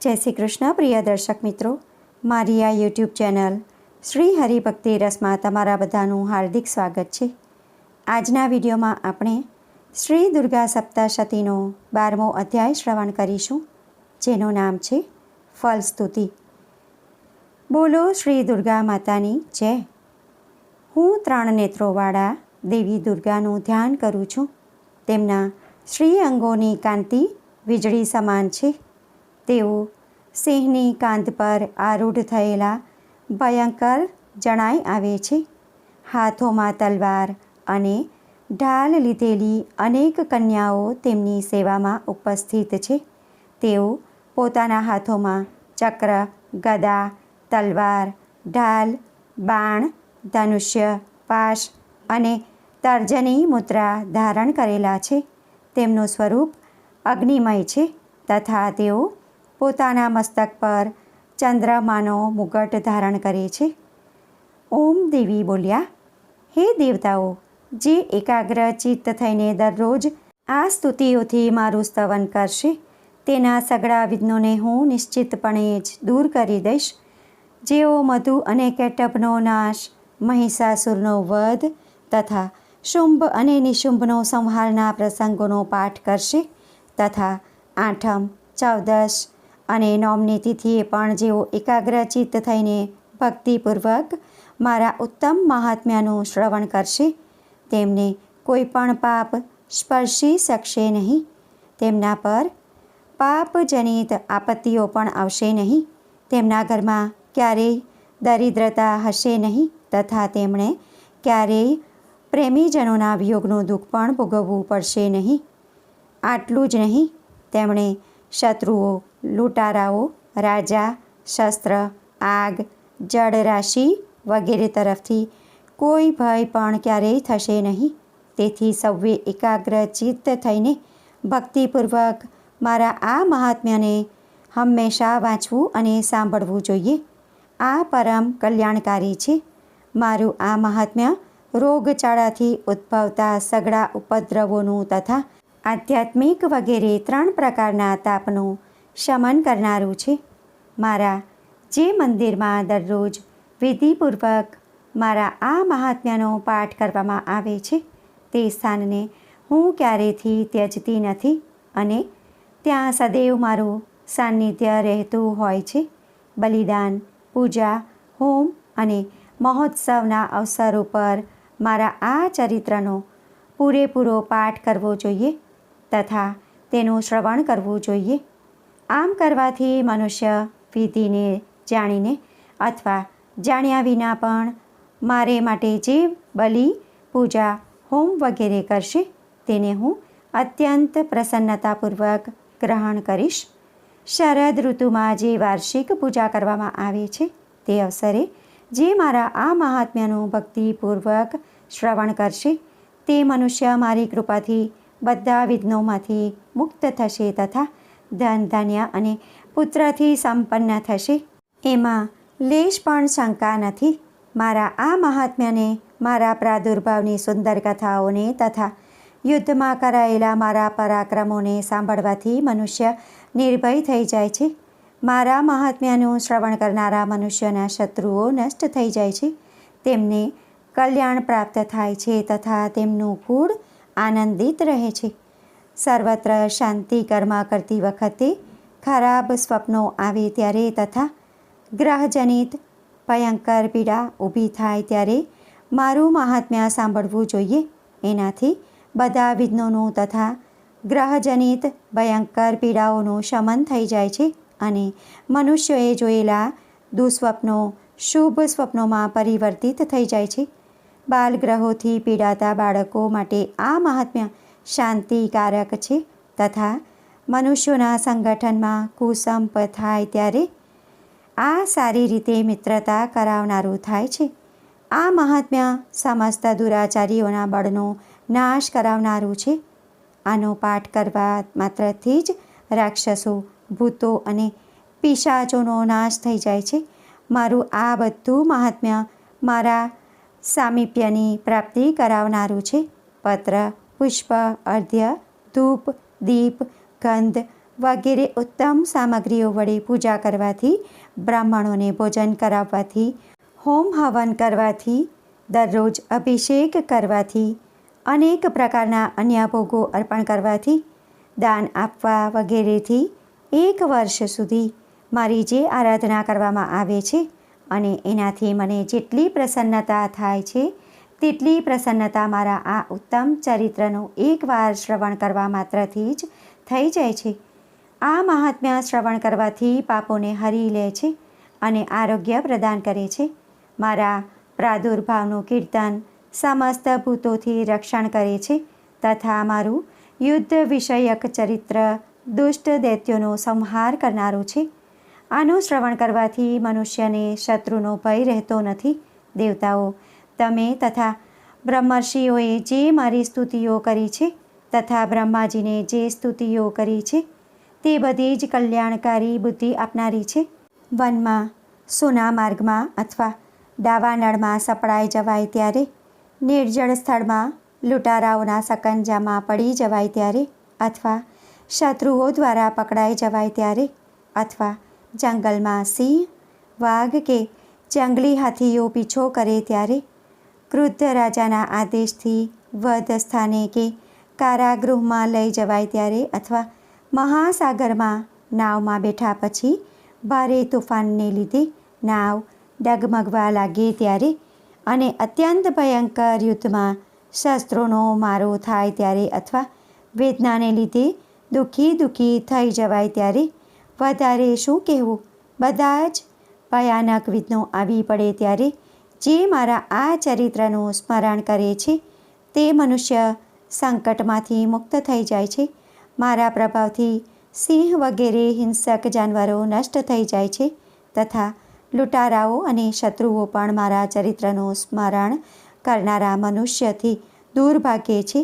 જય શ્રી કૃષ્ણ, પ્રિય દર્શક મિત્રો. મારી આ યુટ્યુબ ચેનલ શ્રી હરિભક્તિ રસમાં તમારા બધાનું હાર્દિક સ્વાગત છે. આજના વિડીયોમાં આપણે શ્રી દુર્ગા સપ્તાશતીનો બારમો અધ્યાય શ્રવણ કરીશું, જેનું નામ છે ફલસ્તુતિ. બોલો શ્રી દુર્ગા માતાની જય. હું ત્રણ નેત્રોવાળા દેવી દુર્ગાનું ધ્યાન કરું છું. તેમના શ્રી અંગોની કાંતિ વીજળી સમાન છે. તેઓ સિંહની કાંધ પર આરૂઢ થયેલા ભયંકર જણાઈ આવે છે. હાથોમાં તલવાર અને ઢાલ લીધેલી અનેક કન્યાઓ તેમની સેવામાં ઉપસ્થિત છે. તેઓ પોતાના હાથોમાં ચક્ર, ગદા, તલવાર, ઢાલ, બાણ, ધનુષ્ય, પાશ અને તર્જની મુદ્રા ધારણ કરેલા છે. તેમનું સ્વરૂપ અગ્નિમય છે તથા તેઓ પોતાના મસ્તક પર ચંદ્રમાનો મુગટ ધારણ કરે છે. ઓમ દેવી બોલ્યા, હે દેવતાઓ, જે એકાગ્ર ચિત્ત થઈને દરરોજ આ સ્તુતિઓથી મારું સ્તવન કરશે, તેના સગળા વિઘ્નોને હું નિશ્ચિતપણે જ દૂર કરી દઈશ. જેઓ મધુ અને કેટપનો નાશ, મહિષાસુરનો વધ તથા શુંભ અને નિશુંભનો સંહારના પ્રસંગોનો પાઠ કરશે તથા આઠમ, ચૌદશ અને નોમની તિથિએ પણ જેઓ એકાગ્રચિત્ત થઈને ભક્તિપૂર્વક મારા ઉત્તમ મહાત્મ્યનું શ્રવણ કરશે, તેમને કોઈ પણ પાપ સ્પર્શી શકશે નહીં. તેમના પર પાપજનિત આપત્તિઓ પણ આવશે નહીં. તેમના ઘરમાં ક્યારેય દરિદ્રતા હશે નહીં તથા તેમણે ક્યારેય પ્રેમીજનોના વિયોગનું દુઃખ પણ ભોગવવું પડશે નહીં. આટલું જ નહીં, તેમણે શત્રુઓ લૂંટારાઓ, રાજા, શસ્ત્ર, આગ, જળરાશિ વગેરે તરફથી કોઈ ભય પણ ક્યારેય થશે નહીં. તેથી સૌએ એકાગ્ર ચિત્ત થઈને ભક્તિપૂર્વક મારા આ મહાત્મ્યને હંમેશા વાંચવું અને સાંભળવું જોઈએ. આ પરમ કલ્યાણકારી છે. મારું આ મહાત્મ્ય રોગચાળાથી ઉદ્ભવતા સઘળા ઉપદ્રવોનું તથા આધ્યાત્મિક વગેરે ત્રણ પ્રકારના તાપનું શમન કરનારું છે. મારા જે મંદિરમાં દરરોજ વિધિપૂર્વક મારા આ મહાત્મ્યનો પાઠ કરવામાં આવે છે, તે સ્થાનને હું ક્યારેથી ત્યજતી નથી અને ત્યાં સદૈવ મારું સાનિધ્ય રહેતું હોય છે. બલિદાન, પૂજા, હોમ અને મહોત્સવના અવસર ઉપર મારા આ ચરિત્રનો પૂરેપૂરો પાઠ કરવો જોઈએ તથા તેનું શ્રવણ કરવું જોઈએ. આમ કરવાથી મનુષ્ય વિધિને જાણીને અથવા જાણ્યા વિના પણ મારે માટે જે બલિ, પૂજા, હોમ વગેરે કરશે, તેને હું અત્યંત પ્રસન્નતાપૂર્વક ગ્રહણ કરીશ. શરદ ઋતુમાં જે વાર્ષિક પૂજા કરવામાં આવે છે, તે અવસરે જે મારા આ મહાત્મ્યનું ભક્તિપૂર્વક શ્રવણ કરશે, તે મનુષ્ય મારી કૃપાથી બધા વિઘ્નોમાંથી મુક્ત થશે તથા ધન, ધાન્ય અને પુત્રથી સંપન્ન થશે. એમાં લેશ પણ શંકા નથી. મારા આ મહાત્મ્યને, મારા પ્રાદુર્ભાવની સુંદર કથાઓને તથા યુદ્ધમાં કરાયેલા મારા પરાક્રમોને સાંભળવાથી મનુષ્ય નિર્ભય થઈ જાય છે. મારા મહાત્મ્યનું શ્રવણ કરનારા મનુષ્યના શત્રુઓ નષ્ટ થઈ જાય છે. તેમને કલ્યાણ પ્રાપ્ત થાય છે તથા તેમનું કુળ આનંદિત રહે છે. સર્વત્ર શાંતિ કર્મ કરતી વખતે ખરાબ સ્વપ્નો આવે ત્યારે તથા ગ્રહજનિત ભયંકર પીડા ઊભી થાય ત્યારે મારું મહાત્મ્ય સાંભળવું જોઈએ. એનાથી બધા વિઘ્નોનું તથા ગ્રહજનિત ભયંકર પીડાઓનું શમન થઈ જાય છે અને મનુષ્યોએ જોયેલા દુસ્વપ્નો શુભ સ્વપ્નોમાં પરિવર્તિત થઈ જાય છે. બાલગ્રહોથી પીડાતા બાળકો માટે આ મહાત્મ્ય શાંતિકારક છે તથા મનુષ્યોના સંગઠનમાં કુસંપ થાય ત્યારે આ સારી રીતે મિત્રતા કરાવનારું થાય છે. આ મહાત્મ્ય સમસ્ત દુરાચારીઓના બળનો નાશ કરાવનારું છે. આનો પાઠ કરવા માત્રથી જ રાક્ષસો, ભૂતો અને પિશાચોનો નાશ થઈ જાય છે. મારું આ બધું મહાત્મ્ય મારા સામીપ્યની પ્રાપ્તિ કરાવનારું છે. પત્ર પુષ્પ અર્ધ્ય ધૂપ દીપ ગંધ વગેરે ઉત્તમ સામગ્રીઓ વડે પૂજા કરવાથી બ્રાહ્મણોને ભોજન કરાવવાથી હોમ હવન કરવાથી દરરોજ અભિષેક કરવાથી અનેક પ્રકારના અન્ય ભોગો અર્પણ કરવાથી દાન આપવા વગેરેથી એક વર્ષ સુધી મારી જે આરાધના કરવામાં આવે છે અને એનાથી મને જેટલી પ્રસન્નતા થાય છે તેટલી પ્રસન્નતા મારા આ ઉત્તમ ચરિત્રનું એકવાર શ્રવણ કરવા માત્રથી જ થઈ જાય છે. આ મહાત્મ્ય શ્રવણ કરવાથી પાપોને હરી લે છે અને આરોગ્ય પ્રદાન કરે છે. મારા પ્રાદુર્ભાવનું કીર્તન સમસ્ત ભૂતોથી રક્ષણ કરે છે તથા મારું યુદ્ધ વિષયક ચરિત્ર દુષ્ટ દૈત્યોનો સંહાર કરનારું છે. આનું શ્રવણ કરવાથી મનુષ્યને શત્રુનો ભય રહેતો નથી. દેવતાઓ તમે તથા બ્રહ્મર્ષિઓએ જે મારી સ્તુતિઓ કરી છે તથા બ્રહ્માજીને જે સ્તુતિઓ કરી છે, તે બધી જ કલ્યાણકારી બુદ્ધિ આપનારી છે. વનમાં, સોના માર્ગમાં અથવા દાવાનળમાં સપડાઈ જવાય ત્યારે, નિર્જળ સ્થળમાં લૂંટારાઓના સકંજામાં પડી જવાય ત્યારે અથવા શત્રુઓ દ્વારા પકડાઈ જવાય ત્યારે અથવા જંગલમાં સિંહ, વાઘ કે જંગલી હાથીઓ પીછો કરે ત્યારે ક્રુદ્ધ રાજાના આદેશથી વધ સ્થાને કે કારાગૃહમાં લઈ જવાય ત્યારે અથવા મહાસાગરમાં નાવમાં બેઠા પછી ભારે તોફાનને લીધે નાવ ડગમગવા લાગે ત્યારે અને અત્યંત ભયંકર યુદ્ધમાં શસ્ત્રોનો મારો થાય ત્યારે અથવા વેદનાને લીધે દુઃખી દુઃખી થઈ જવાય ત્યારે વધારે શું કહેવું? બધા જ ભયાનક વિઘ્નો આવી પડે ત્યારે જે મારા આ ચરિત્રનું સ્મરણ કરે છે, તે મનુષ્ય સંકટમાંથી મુક્ત થઈ જાય છે. મારા પ્રભાવથી સિંહ વગેરે હિંસક જાનવરો નષ્ટ થઈ જાય છે તથા લૂંટારાઓ અને શત્રુઓ પણ મારા ચરિત્રનું સ્મરણ કરનારા મનુષ્યથી દૂર ભાગે છે.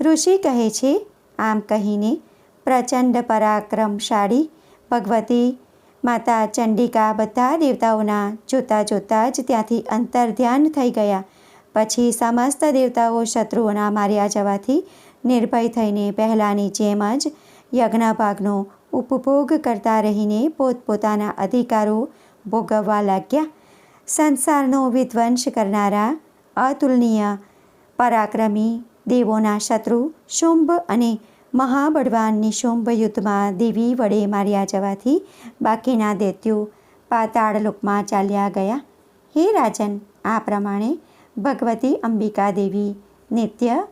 ઋષિ કહે છે, આમ કહીને પ્રચંડ પરાક્રમશાળી ભગવતી માતા ચંડિકા બધા દેવતાઓના જોતા જોતા જ ત્યાંથી અંતર ધ્યાન થઈ ગયા. પછી સમસ્ત દેવતાઓ શત્રુઓના માર્યા જવાથી નિર્ભય થઈને પહેલાંની જેમ જ યજ્ઞભાગનો ઉપભોગ કરતા રહીને પોતપોતાના અધિકારો ભોગવવા લાગ્યા. સંસારનો વિધ્વંસ કરનારા અતુલનીય પરાક્રમી દેવોના શત્રુ શુંભ અને મહાબળવાન નિશુંભ યુદ્ધમાં દેવી વડે માર્યા જવાથી બાકીના દૈત્યો પાતાળ લોકમાં ચાલ્યા ગયા. હે રાજન, આ પ્રમાણે ભગવતી અંબિકા દેવી નિત્ય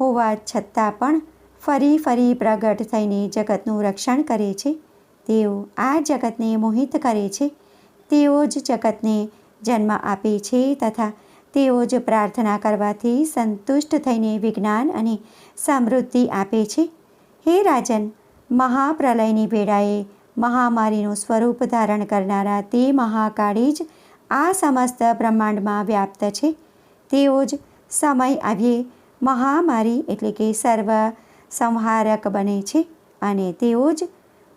હોવા છતાં પણ ફરી ફરી પ્રગટ થઈને જગતનું રક્ષણ કરે છે. તેઓ આ જગતને મોહિત કરે છે. તેઓ જ જગતને જન્મ આપે છે તથા તેઓ જ પ્રાર્થના કરવાથી સંતુષ્ટ થઈને વિજ્ઞાન અને સમૃદ્ધિ આપે છે. હે રાજન, મહાપ્રલયની વેળાએ મહામારીનું સ્વરૂપ ધારણ કરનારા તે મહાકાળી જ આ સમસ્ત બ્રહ્માંડમાં વ્યાપ્ત છે. તેઓ જ સમય આવ્યે મહામારી એટલે કે સર્વ સંહારક બને છે અને તેઓ જ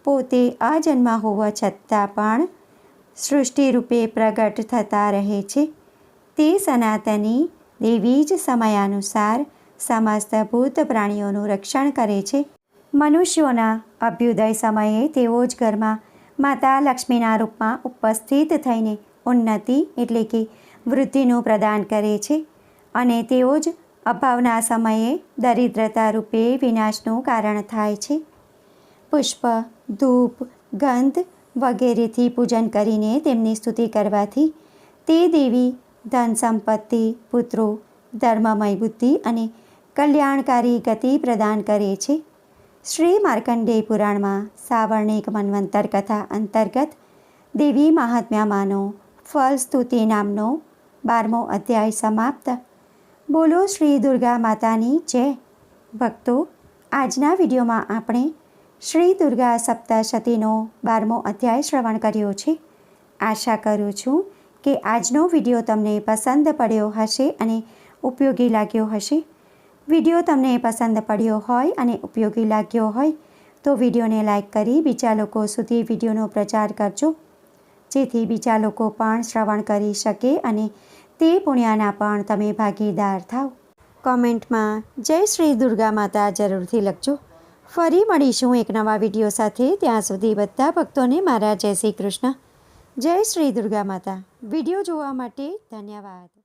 પોતે અજન્મ હોવા છતાં પણ સૃષ્ટિ રૂપે પ્રગટ થતા રહે છે. તે સનાતની દેવી જ સમયાનુસાર સમસ્ત ભૂત પ્રાણીઓનું રક્ષણ કરે છે. મનુષ્યોના અભ્યુદય સમયે તેઓ જ ઘરમાં માતા લક્ષ્મીના રૂપમાં ઉપસ્થિત થઈને ઉન્નતિ એટલે કે વૃદ્ધિનું પ્રદાન કરે છે અને તેઓ જ અભાવના સમયે દરિદ્રતા રૂપે વિનાશનું કારણ થાય છે. પુષ્પ, ધૂપ, ગંધ વગેરેથી પૂજન કરીને તેમની સ્તુતિ કરવાથી તે દેવી ધન સંપત્તિ, પુત્રો, ધર્મમય બુદ્ધિ અને કલ્યાણકારી ગતિ પ્રદાન કરે છે. શ્રી માર્કંડેય પુરાણમાં સાવર્ણિક મન્વંતર કથા અંતર્ગત દેવી મહાત્મ્યામાંનો ફલ સ્તુતિ નામનો બારમો અધ્યાય સમાપ્ત. બોલો શ્રી દુર્ગા માતાની જય. ભક્તો, આજના વિડીયોમાં આપણે શ્રી દુર્ગા સપ્તશતીનો બારમો અધ્યાય શ્રવણ કર્યો છે. આશા કરું છું કે આજનો વીડિયો તમને પસંદ પડ્યો હશે અને ઉપયોગી લાગ્યો હશે. વીડિયો તમને પસંદ પડ્યો હોય અને ઉપયોગી લાગ્યો હોય, તો વિડીયોને લાઈક કરી બીજા લોકો સુધી વિડીયોનો પ્રચાર કરજો. જેથી બીજા લોકો પણ શ્રવણ કરી શકે અને તે પુણ્યના પણ તમે ભાગીદાર થાવ. કોમેન્ટમાં, જય શ્રી દુર્ગા માતા જરૂરથી લખજો. ફરી મળીશું એક નવા વીડિયો સાથે. ત્યાં સુધી બધા ભક્તોને મારા જય શ્રી કૃષ્ણ. જય શ્રી દુર્ગા માતા. વીડિયો જોવા માટે ધન્યવાદ.